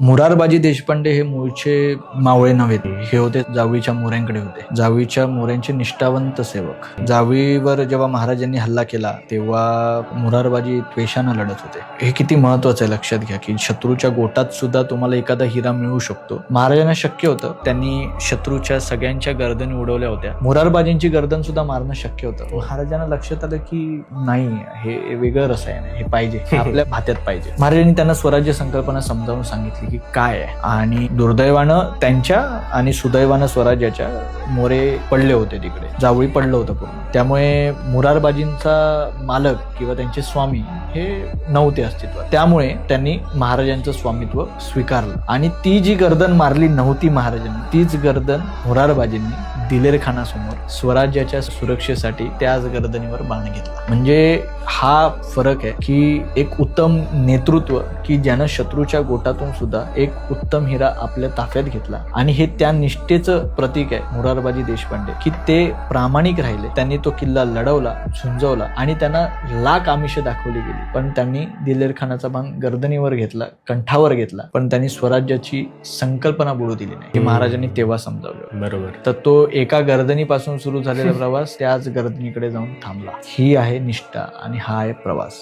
मुरारबाजी देशपांडे हे मूळचे मावळे नव्हे हे होते जावळीच्या मोऱ्यांकडे होते. जावळीच्या मोऱ्यांचे निष्ठावंत सेवक. जावळीवर जेव्हा महाराजांनी हल्ला केला तेव्हा मुरारबाजी द्वेषानं लढत होते. हे किती महत्वाचं आहे लक्षात घ्या की शत्रूच्या गोटात सुद्धा तुम्हाला एखादा हिरा मिळू शकतो. महाराजांना शक्य होतं त्यांनी शत्रूच्या सगळ्यांच्या गर्दनी उडवल्या होत्या. मुरारबाजींची गर्दन सुद्धा मारणं शक्य होतं. महाराजांना लक्षात आलं की नाही हे वेगळं रसायन आहे हे पाहिजे हे आपल्या भात्यात पाहिजे. महाराजांनी त्यांना स्वराज्य संकल्पना समजावून सांगितली. की काय आहे? आणि दुर्दैवानं त्यांच्या आणि सुदैवानं स्वराज्याच्या मोरे पडले होते तिकडे. जावळी पडलं होतं पूर्ण. त्यामुळे मुरारबाजींचा मालक किंवा त्यांचे स्वामी हे नव्हते अस्तित्वात. त्यामुळे त्यांनी महाराजांचं स्वामित्व स्वीकारलं. आणि ती जी गर्दन मारली नव्हती महाराजांनी तीच गर्दन मुरारबाजींनी दिलेर खानासमोर स्वराज्याच्या सुरक्षेसाठी त्याच गर्दनीवर बाण घेतला. म्हणजे हा फरक आहे की एक उत्तम नेतृत्व की ज्यानं शत्रूच्या गोटातून सुद्धा एक उत्तम हिरा आपल्या ताफ्यात घेतला. आणि हे त्या निष्ठेचं प्रतीक आहे मुरारबाजी देशपांडे की ते प्रामाणिक राहिले. त्यांनी तो किल्ला लढवला झुंजवला आणि त्यांना लाख आमिष दाखवली गेली. पण त्यांनी दिलेर खानाचा बाण गर्दनीवर घेतला कंठावर घेतला. पण त्यांनी स्वराज्याची संकल्पना बुडू दिली नाही. हे. महाराजांनी तेव्हा समजावलं. बरोबर. तर तो एका गर्दनीपासून सुरू झालेला प्रवास त्याच गर्दनीकडे जाऊन थांबला. ही आहे निष्ठा आणि हा आहे प्रवास.